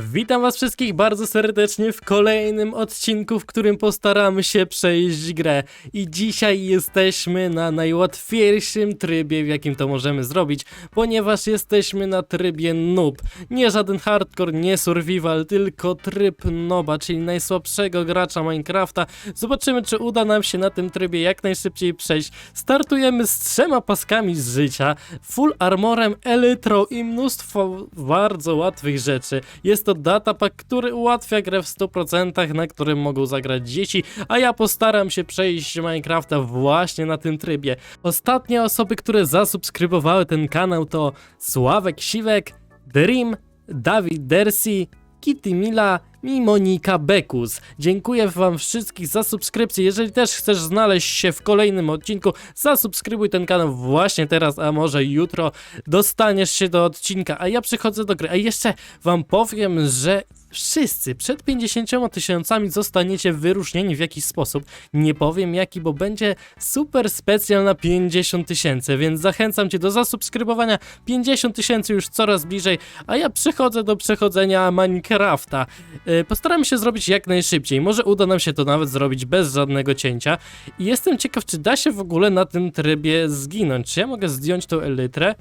Witam was wszystkich bardzo serdecznie w kolejnym odcinku, w którym postaramy się przejść grę. I dzisiaj jesteśmy na najłatwiejszym trybie, w jakim to możemy zrobić, ponieważ jesteśmy na trybie noob. Nie żaden hardcore, nie survival, tylko tryb noba, czyli najsłabszego gracza Minecrafta. Zobaczymy, czy uda nam się na tym trybie jak najszybciej przejść. Startujemy z trzema paskami z życia, full armorem, elytrą i mnóstwo bardzo łatwych rzeczy. Jest to datapack, który ułatwia grę w 100%, na którym mogą zagrać dzieci, a ja postaram się przejść Minecrafta właśnie na tym trybie. Ostatnie osoby, które zasubskrybowały ten kanał to Sławek Siwek, Dream, Dawid Dersi, Kitty Mila i Monika Bekus. Dziękuję wam wszystkich za subskrypcję. Jeżeli też chcesz znaleźć się w kolejnym odcinku, zasubskrybuj ten kanał właśnie teraz, a może jutro dostaniesz się do odcinka, a ja przychodzę do gry. A jeszcze wam powiem, że wszyscy przed 50 tysiącami zostaniecie wyróżnieni w jakiś sposób. Nie powiem jaki, bo będzie super specjal na 50 tysięcy, więc zachęcam cię do zasubskrybowania. 50 tysięcy już coraz bliżej, a ja przychodzę do przechodzenia Minecrafta. Yy, Postaramy się zrobić jak najszybciej. Może uda nam się to nawet zrobić bez żadnego cięcia. I jestem ciekaw, czy da się w ogóle na tym trybie zginąć. Czy ja mogę zdjąć tą elytrę?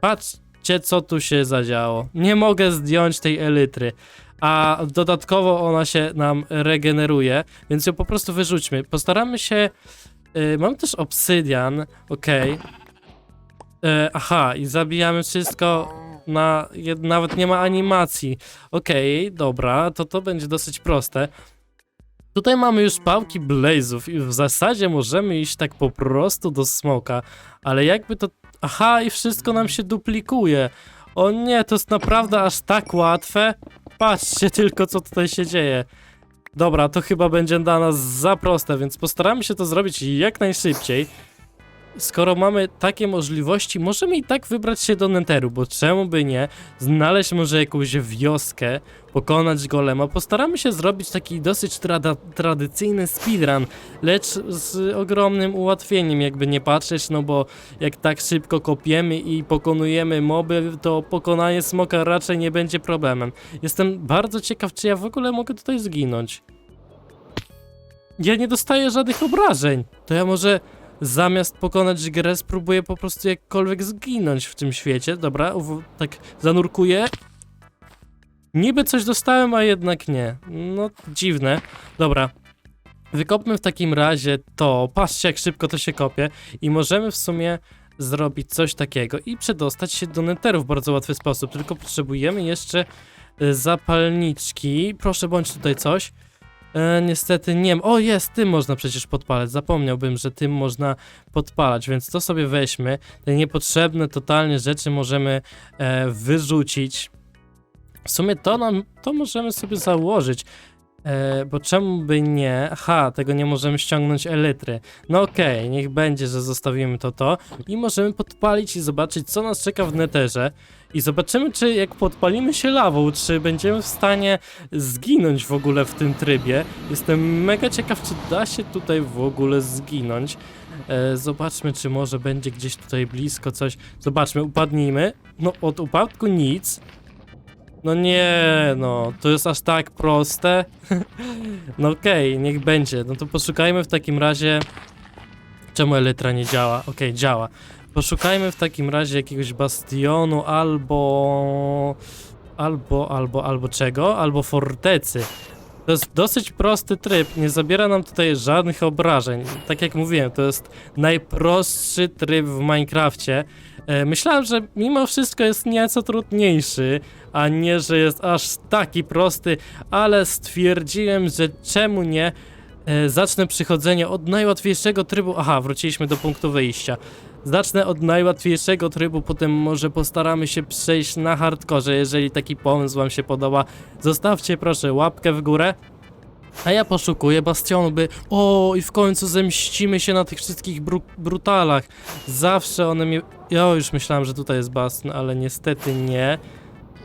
Patrzcie, co tu się zadziało. Nie mogę zdjąć tej elitry. A dodatkowo ona się nam regeneruje, więc ją po prostu wyrzućmy. Postaramy się. Yy, mam też obsydian, okej. Yy, aha, i zabijamy wszystko na. Nawet nie ma animacji. Okej, dobra, to to będzie dosyć proste. Tutaj mamy już pałki blazów i w zasadzie możemy iść tak po prostu do smoka, ale jakby to... Aha, i wszystko nam się duplikuje. O nie, to jest naprawdę aż tak łatwe. Patrzcie tylko, co tutaj się dzieje. Dobra, to chyba będzie dla nas za proste, więc postaramy się to zrobić jak najszybciej. Skoro mamy takie możliwości, możemy i tak wybrać się do Netheru, bo czemu by nie? Znaleźć może jakąś wioskę, pokonać golema. Postaramy się zrobić taki dosyć trada- tradycyjny speedrun, lecz z ogromnym ułatwieniem, jakby nie patrzeć, no bo jak tak szybko kopiemy i pokonujemy moby, to pokonanie smoka raczej nie będzie problemem. Jestem bardzo ciekaw, czy ja w ogóle mogę tutaj zginąć. Ja nie dostaję żadnych obrażeń. To ja może zamiast pokonać grę spróbuję po prostu jakkolwiek zginąć w tym świecie. Dobra, tak zanurkuję. Niby coś dostałem, a jednak nie. No, dziwne. Dobra. Wykopmy w takim razie to. Patrzcie, jak szybko to się kopie. I możemy w sumie zrobić coś takiego i przedostać się do neteru w bardzo łatwy sposób. Tylko potrzebujemy jeszcze y, zapalniczki. Proszę, bądź tutaj coś. E, niestety nie. O, jest, tym można przecież podpalać. Zapomniałbym, że tym można podpalać, więc to sobie weźmy. Te niepotrzebne totalnie rzeczy możemy e, wyrzucić. W sumie to nam, to możemy sobie założyć. E, bo czemu by nie? Aha, tego nie możemy ściągnąć elitry. No okej, niech będzie, że zostawimy to to. I możemy podpalić i zobaczyć, co nas czeka w neterze. I zobaczymy, czy jak podpalimy się lawą, czy będziemy w stanie zginąć w ogóle w tym trybie. Jestem mega ciekaw, czy da się tutaj w ogóle zginąć. E, zobaczmy, czy może będzie gdzieś tutaj blisko coś. Zobaczmy, upadnijmy. No, od upadku nic. No nie, no, to jest aż tak proste. no okej, niech będzie. No to poszukajmy w takim razie. Czemu elytra nie działa? Okej, działa. Poszukajmy w takim razie jakiegoś bastionu albo. Albo, albo, albo czego? Albo fortecy. To jest dosyć prosty tryb, nie zabiera nam tutaj żadnych obrażeń. Tak jak mówiłem, to jest najprostszy tryb w Minecrafcie. E, myślałem, że mimo wszystko jest nieco trudniejszy, a nie, że jest aż taki prosty, ale stwierdziłem, że czemu nie. E, zacznę przychodzenie od najłatwiejszego trybu. Aha, wróciliśmy do punktu wyjścia. Zacznę od najłatwiejszego trybu, potem może postaramy się przejść na hardkorze. Jeżeli taki pomysł Wam się podoba, zostawcie proszę łapkę w górę. A ja poszukuję bastionu, by. O, i w końcu zemścimy się na tych wszystkich bru brutalach. Zawsze one mnie. Ja już myślałem, że tutaj jest bastion, ale niestety nie.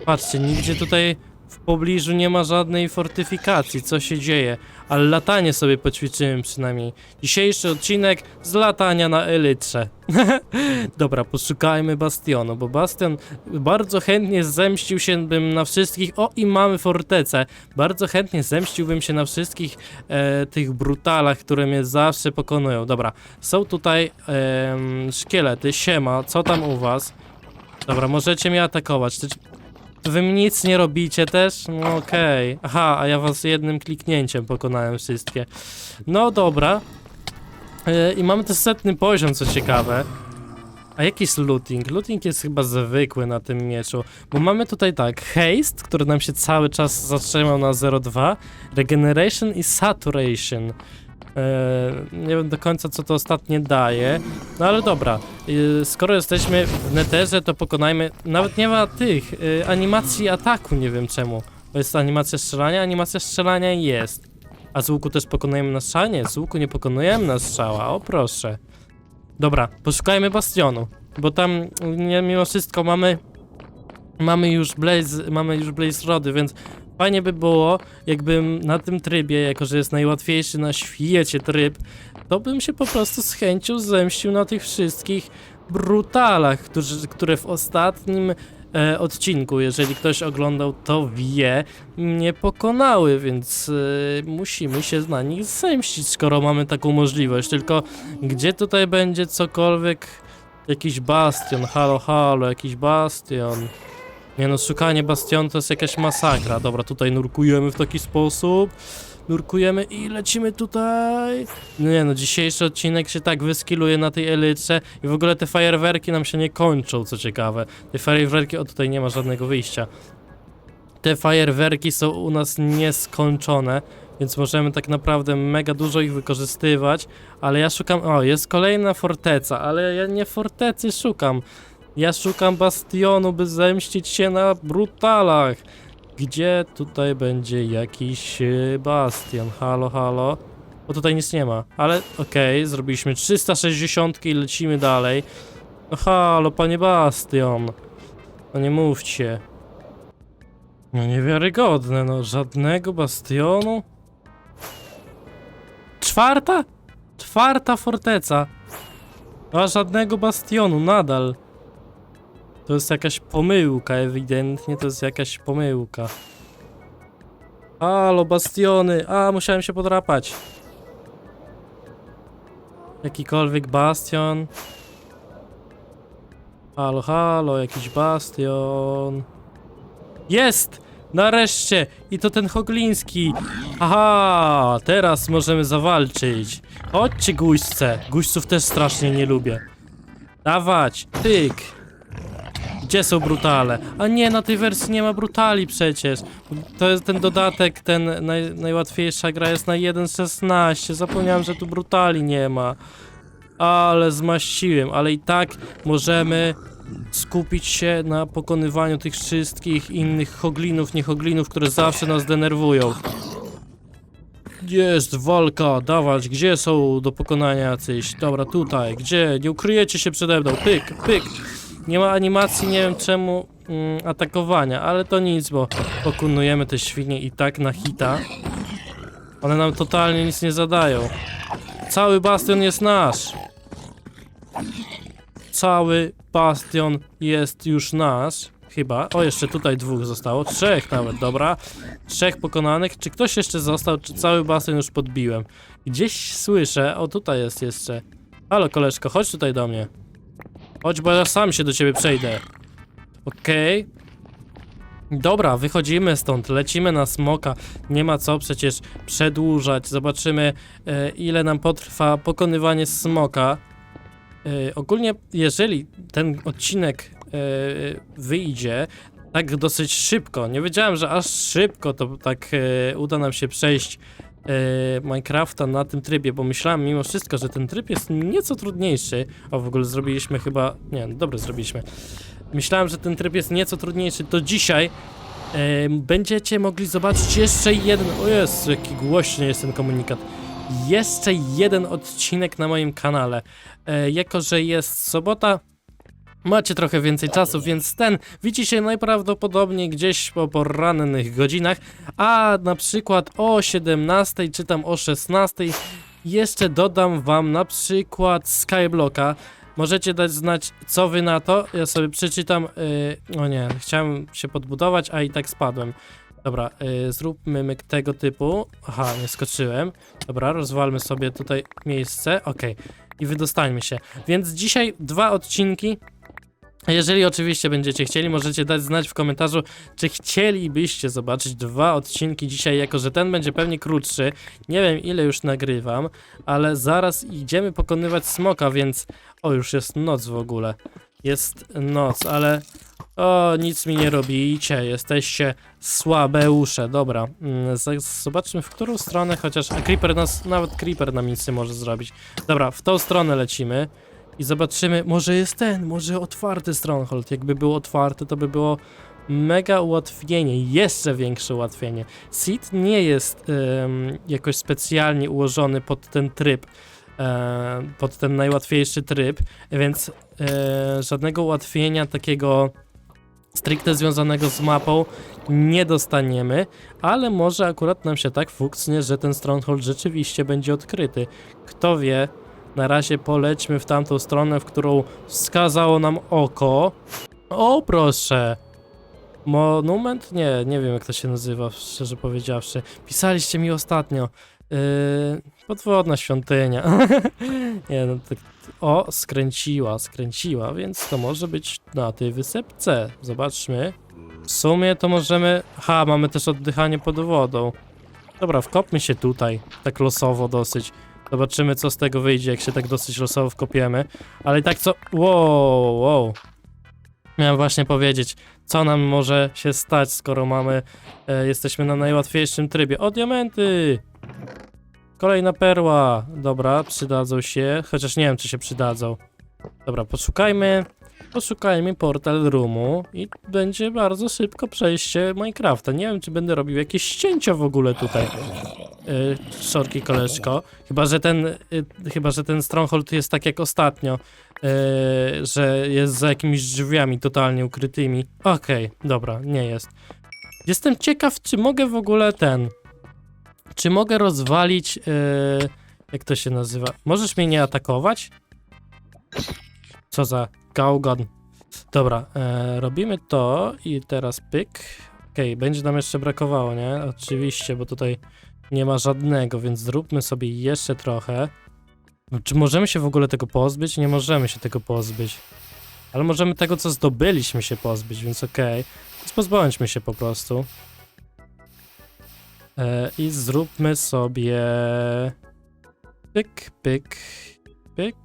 Patrzcie, nigdzie tutaj w pobliżu nie ma żadnej fortyfikacji, co się dzieje, ale latanie sobie poćwiczymy przynajmniej. Dzisiejszy odcinek z latania na elytrze. Dobra, poszukajmy bastionu, bo bastion bardzo chętnie zemścił się bym na wszystkich. O, i mamy fortecę. Bardzo chętnie zemściłbym się na wszystkich e, tych brutalach, które mnie zawsze pokonują. Dobra, są tutaj em, szkielety. Siema, co tam u was? Dobra, możecie mnie atakować. Wy mi nic nie robicie też? No okej. Aha, a ja was jednym kliknięciem pokonałem wszystkie. No dobra. E, I mamy też setny poziom, co ciekawe. A jaki jest looting? Looting jest chyba zwykły na tym mieczu, bo mamy tutaj tak, haste, który nam się cały czas zatrzymał na 0,2, regeneration i saturation. Eee, nie wiem do końca co to ostatnie daje, no ale dobra, Yy, skoro jesteśmy w netherze, to pokonajmy, nawet nie ma tych, yy, animacji ataku, nie wiem czemu. To jest animacja strzelania, animacja strzelania jest. A z łuku też pokonujemy na strzał? Z łuku nie pokonujemy na strzała, o proszę. Dobra, poszukajmy bastionu, bo tam nie, mimo wszystko mamy mamy już Blaze, mamy już Blaze Rody, więc fajnie by było, jakbym na tym trybie, jako że jest najłatwiejszy na świecie tryb, to bym się po prostu z chęcią zemścił na tych wszystkich brutalach, którzy, które w ostatnim e, odcinku, jeżeli ktoś oglądał, to wie, mnie pokonały, więc e, musimy się na nich zemścić, skoro mamy taką możliwość. Tylko gdzie tutaj będzie cokolwiek, jakiś bastion, halo, halo, jakiś bastion. Nie no, szukanie bastionu to jest jakaś masakra. Dobra, tutaj nurkujemy w taki sposób. Nurkujemy i lecimy tutaj. No nie no, dzisiejszy odcinek się tak wyskiluje na tej elytrze i w ogóle te fajerwerki nam się nie kończą, co ciekawe. Te fajerwerki, o tutaj nie ma żadnego wyjścia. Te fajerwerki są u nas nieskończone, więc możemy tak naprawdę mega dużo ich wykorzystywać, ale ja szukam... O, jest kolejna forteca, ale ja nie fortecy szukam. Ja szukam bastionu, by zemścić się na brutalach. Gdzie tutaj będzie jakiś e, bastion? Halo, halo? Bo tutaj nic nie ma. Ale okej, zrobiliśmy 360 i lecimy dalej. No halo, panie bastion. No nie mówcie. No niewiarygodne, no żadnego bastionu. Czwarta? Czwarta forteca. A żadnego bastionu nadal. To jest jakaś pomyłka, ewidentnie to jest jakaś pomyłka. Halo, bastiony! A, musiałem się podrapać. Jakikolwiek bastion. Halo, halo, jakiś bastion. Jest! Nareszcie! I to ten Hogliński! Aha! Teraz możemy zawalczyć. Chodźcie, guźce. Guźców też strasznie nie lubię. Dawać! Tyk! Gdzie są brutale? A nie, na tej wersji nie ma brutali przecież. To jest ten dodatek, ten naj, najłatwiejsza gra jest na 1.16. Zapomniałem, że tu brutali nie ma. Ale zmaściłem, ale i tak możemy skupić się na pokonywaniu tych wszystkich innych hoglinów, niehoglinów, które zawsze nas denerwują. Jest walka, dawać, gdzie są do pokonania jacyś? Dobra, tutaj, gdzie? Nie ukryjecie się przede mną, pyk, pyk. Nie ma animacji, nie wiem czemu mm, atakowania, ale to nic, bo pokonujemy te świnie i tak na hita. One nam totalnie nic nie zadają. Cały bastion jest nasz. Cały bastion jest już nasz. Chyba. O, jeszcze tutaj dwóch zostało. Trzech nawet, dobra. Trzech pokonanych. Czy ktoś jeszcze został, czy cały bastion już podbiłem? Gdzieś słyszę. O, tutaj jest jeszcze. Halo, koleżko, chodź tutaj do mnie. Chodź, bo ja sam się do ciebie przejdę. Okej. Dobra, wychodzimy stąd, lecimy na smoka. Nie ma co przecież przedłużać. Zobaczymy, e, ile nam potrwa pokonywanie smoka. E, ogólnie, jeżeli ten odcinek e, wyjdzie tak dosyć szybko, nie wiedziałem, że aż szybko to tak e, uda nam się przejść Minecrafta na tym trybie, bo myślałem mimo wszystko, że ten tryb jest nieco trudniejszy. O, w ogóle zrobiliśmy chyba... Nie, no dobrze zrobiliśmy. Myślałem, że ten tryb jest nieco trudniejszy, to dzisiaj e, będziecie mogli zobaczyć jeszcze jeden... O jest, jaki głośny jest ten komunikat. Jeszcze jeden odcinek na moim kanale. E, jako, że jest sobota, macie trochę więcej czasu, więc ten widzi się najprawdopodobniej gdzieś po porannych godzinach, a na przykład o 17 czy tam o 16 jeszcze dodam wam na przykład Skyblocka. Możecie dać znać, co wy na to. Ja sobie przeczytam. Yy, o nie, chciałem się podbudować, a i tak spadłem. Dobra, yy, zróbmy myk tego typu. Aha, nie skoczyłem. Dobra, rozwalmy sobie tutaj miejsce. Okej. I wydostańmy się. Więc dzisiaj dwa odcinki. Jeżeli oczywiście będziecie chcieli, możecie dać znać w komentarzu, czy chcielibyście zobaczyć dwa odcinki dzisiaj, jako że ten będzie pewnie krótszy. Nie wiem ile już nagrywam, ale zaraz idziemy pokonywać smoka, więc... O, już jest noc w ogóle. Jest noc, ale... O, nic mi nie robicie, jesteście słabeusze. Dobra, mm, zobaczmy w którą stronę, chociaż a Creeper nas, nawet Creeper nam nic nie może zrobić. Dobra, w tą stronę lecimy i zobaczymy, może jest ten, może otwarty Stronghold. Jakby był otwarty, to by było mega ułatwienie, jeszcze większe ułatwienie. Seed nie jest jakoś specjalnie ułożony pod ten tryb, pod ten najłatwiejszy tryb, więc e, żadnego ułatwienia takiego stricte związanego z mapą nie dostaniemy, ale może akurat nam się tak fuksnie, że ten Stronghold rzeczywiście będzie odkryty. Kto wie, na razie polećmy w tamtą stronę, w którą wskazało nam oko. O, proszę! Monument? Nie, nie wiem jak to się nazywa, szczerze powiedziawszy. Pisaliście mi ostatnio. Yy, podwodna świątynia. nie no, tak. O, skręciła, skręciła, więc to może być na tej wysepce. Zobaczmy. W sumie to możemy... Ha, mamy też oddychanie pod wodą. Dobra, wkopmy się tutaj, tak losowo dosyć. Zobaczymy, co z tego wyjdzie, jak się tak dosyć losowo wkopiemy. Ale i tak co... Wow, wow. Miałem właśnie powiedzieć, co nam może się stać, skoro mamy... E, jesteśmy na najłatwiejszym trybie. O, diamenty! Kolejna perła. Dobra, przydadzą się, chociaż nie wiem, czy się przydadzą. Dobra, poszukajmy... Poszukajmy portal roomu i będzie bardzo szybko przejście Minecrafta. Nie wiem, czy będę robił jakieś ścięcia w ogóle tutaj. Yy, szorki koleżko. Chyba, że ten, y, chyba, że ten Stronghold jest tak jak ostatnio, y, że jest za jakimiś drzwiami totalnie ukrytymi. Okej, dobra, nie jest. Jestem ciekaw, czy mogę w ogóle ten, czy mogę rozwalić, y, jak to się nazywa? Możesz mnie nie atakować? Co za gałgan. Dobra, e, robimy to i teraz pyk. Okej, będzie nam jeszcze brakowało, nie? Oczywiście, bo tutaj nie ma żadnego, więc zróbmy sobie jeszcze trochę. Czy możemy się w ogóle tego pozbyć? Nie możemy się tego pozbyć. Ale możemy tego, co zdobyliśmy się pozbyć, więc okej. Więc pozbądźmy się po prostu. E, I zróbmy sobie... Pyk, pyk, pyk.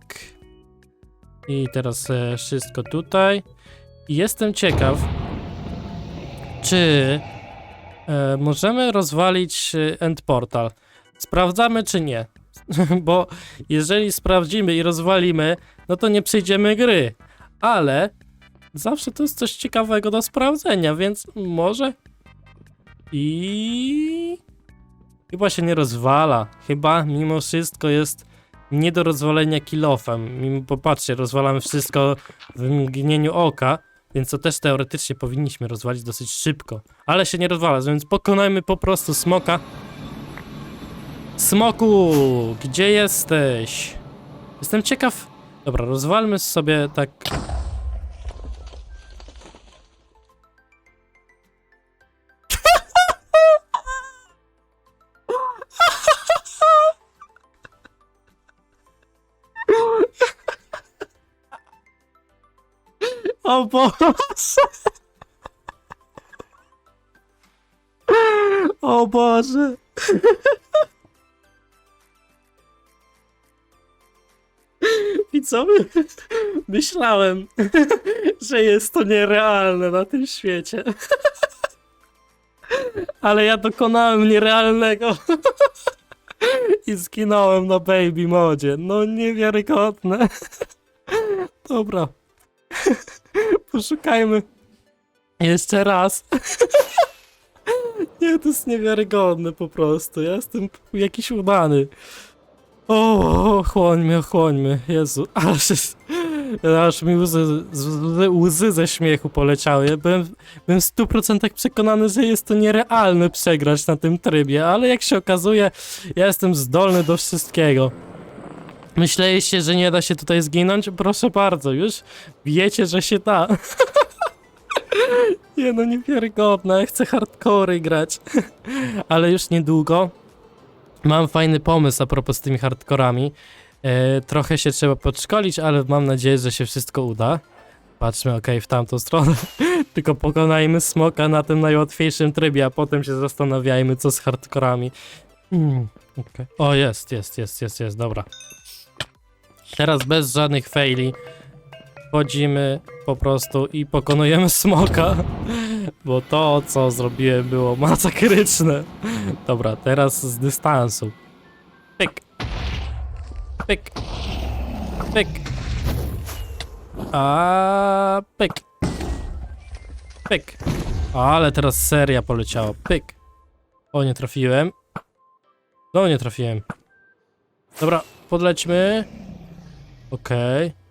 I teraz e, wszystko tutaj. I jestem ciekaw, czy e, możemy rozwalić e, end portal. Sprawdzamy czy nie. Bo jeżeli sprawdzimy i rozwalimy, no to nie przejdziemy gry. Ale zawsze to jest coś ciekawego do sprawdzenia, więc może. I chyba się nie rozwala. Chyba mimo wszystko jest nie do rozwalenia kilofem. Mimo, popatrzcie, rozwalamy wszystko w mgnieniu oka, więc to też teoretycznie powinniśmy rozwalić dosyć szybko. Ale się nie rozwala, więc pokonajmy po prostu smoka. Smoku, gdzie jesteś? Jestem ciekaw. Dobra, rozwalmy sobie tak. O Boże! Widzowie, myślałem, że jest to nierealne na tym świecie. Ale ja dokonałem nierealnego. I zginąłem na baby modzie. No niewiarygodne. Dobra. Poszukajmy. Jeszcze raz. Nie, to jest niewiarygodne po prostu. Ja jestem jakiś udany. O, chłońmy, chłońmy. Jezu, się... Aż mi łzy, z- łzy ze śmiechu poleciały. Byłem, byłem w 100% przekonany, że jest to nierealne przegrać na tym trybie, ale jak się okazuje, ja jestem zdolny do wszystkiego. Myśleliście, że nie da się tutaj zginąć? Proszę bardzo, już wiecie, że się da. nie no, niewiarygodne, ja chcę hardcory grać. ale już niedługo mam fajny pomysł a propos z tymi hardkorami. E, trochę się trzeba podszkolić, ale mam nadzieję, że się wszystko uda. Patrzmy, okej, w tamtą stronę. Tylko pokonajmy smoka na tym najłatwiejszym trybie, a potem się zastanawiajmy, co z hardkorami. Hmm, okej. O, jest, jest, jest, jest, jest, dobra. Teraz bez żadnych faili wchodzimy po prostu i pokonujemy smoka, bo to, co zrobiłem, było masakryczne. Dobra, teraz z dystansu. Pyk. Pyk. Pyk. A pyk. Pyk. Ale teraz seria poleciała. Pyk. O, nie trafiłem. No, nie trafiłem. Dobra, podlećmy. Okej.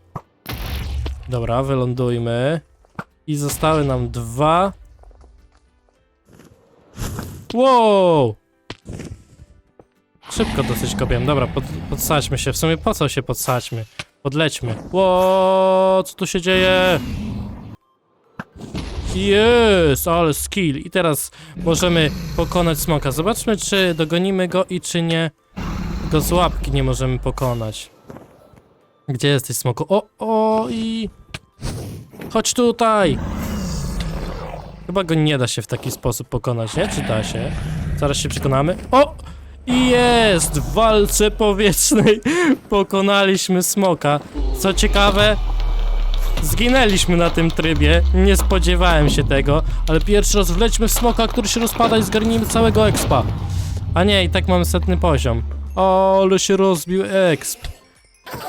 Dobra, wylądujmy. I zostały nam dwa. Wow! Szybko dosyć kopiłem. Dobra, pod, podsadźmy się. W sumie po co się podsadźmy? Podlećmy. Ło, co tu się dzieje? Jest, ale skill. I teraz możemy pokonać smoka. Zobaczmy, czy dogonimy go i czy nie. Go z łapki nie możemy pokonać. Gdzie jesteś, smoku? O, o i... Chodź tutaj! Chyba go nie da się w taki sposób pokonać, nie? Czy da się? Zaraz się przekonamy. O! Jest! W walce powietrznej pokonaliśmy smoka. Co ciekawe, zginęliśmy na tym trybie. Nie spodziewałem się tego, ale pierwszy raz wlećmy w smoka, który się rozpada i zgarnijmy całego expa. A nie, i tak mamy setny poziom. O, ale się rozbił exp.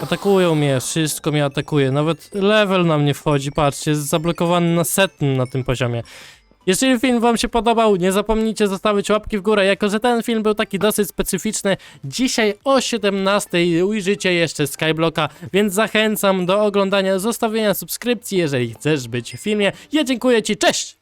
Atakują mnie, wszystko mnie atakuje. Nawet level nam nie wchodzi, patrzcie, jest zablokowany na setnym na tym poziomie. Jeżeli film wam się podobał, nie zapomnijcie zostawić łapki w górę, jako że ten film był taki dosyć specyficzny. Dzisiaj o 17 ujrzycie jeszcze Skyblocka, więc zachęcam do oglądania, zostawienia subskrypcji, jeżeli chcesz być w filmie. Ja dziękuję ci, cześć!